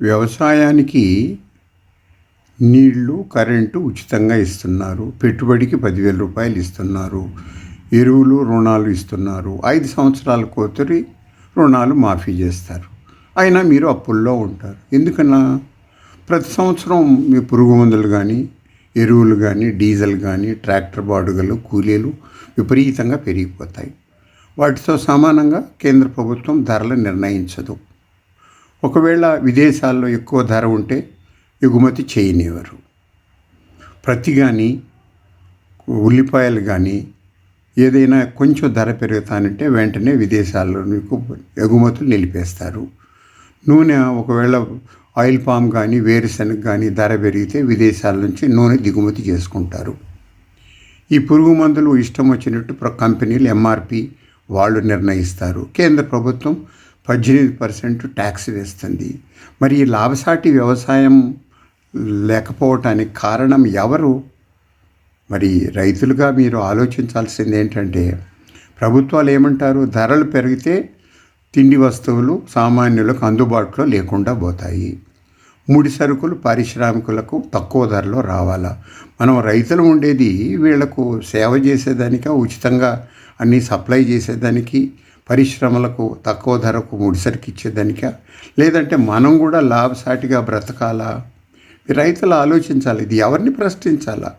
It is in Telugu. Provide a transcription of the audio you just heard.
వ్యవసాయానికి నీళ్ళు కరెంటు ఉచితంగా ఇస్తున్నారు. పెట్టుబడికి పదివేల రూపాయలు ఇస్తున్నారు. ఎరువులు రుణాలు ఇస్తున్నారు. ఐదు సంవత్సరాల కోతరి రుణాలు మాఫీ చేస్తారు. అయినా మీరు అప్పుల్లో ఉంటారు. ఎందుకన్నా? ప్రతి సంవత్సరం మీ పురుగు మందులు కానీ ఎరువులు కానీ డీజిల్ కానీ ట్రాక్టర్ బాడుగలు కూలీలు విపరీతంగా పెరిగిపోతాయి. వాటితో సమానంగా కేంద్ర ప్రభుత్వం ధరలు నిర్ణయించదు. ఒకవేళ విదేశాల్లో ఎక్కువ ధర ఉంటే ఎగుమతి చేయనివ్వరు. ప్రతి కానీ ఉల్లిపాయలు కానీ ఏదైనా కొంచెం ధర పెరుగుతానంటే వెంటనే విదేశాల్లో మీకు ఎగుమతులు నిలిపేస్తారు. నూనె ఒకవేళ ఆయిల్ పామ్ కానీ వేరుశనగ కానీ ధర పెరిగితే విదేశాల నుంచి నూనె దిగుమతి చేసుకుంటారు. ఈ పురుగు మందులు ఇష్టం వచ్చినట్టు కంపెనీలు ఎంఆర్పి వాళ్ళు నిర్ణయిస్తారు. కేంద్ర ప్రభుత్వం పద్దెనిమిది పర్సెంట్ ట్యాక్స్ వేస్తుంది. మరి ఈ లాభసాటి వ్యవసాయం లేకపోవటానికి కారణం ఎవరు? మరి రైతులుగా మీరు ఆలోచించాల్సింది ఏంటంటే ప్రభుత్వాలు ఏమంటారు? ధరలు పెరిగితే తిండి వస్తువులు సామాన్యులకు అందుబాటులో లేకుండా పోతాయి. ముడి సరుకులు పారిశ్రామికులకు తక్కువ ధరలో రావాలా? మనం రైతులు ఉండేది వీళ్ళకు సేవ చేసేదానిక? ఉచితంగా అన్నీ సప్లై చేసేదానికి? పరిశ్రమలకు తక్కువ ధరకు ముడిసరికి ఇచ్చేదానిక? లేదంటే మనం కూడా లాభసాటిగా బ్రతకాలా? రైతులు ఆలోచించాలి ఇది ఎవరిని ప్రశ్నించాలా?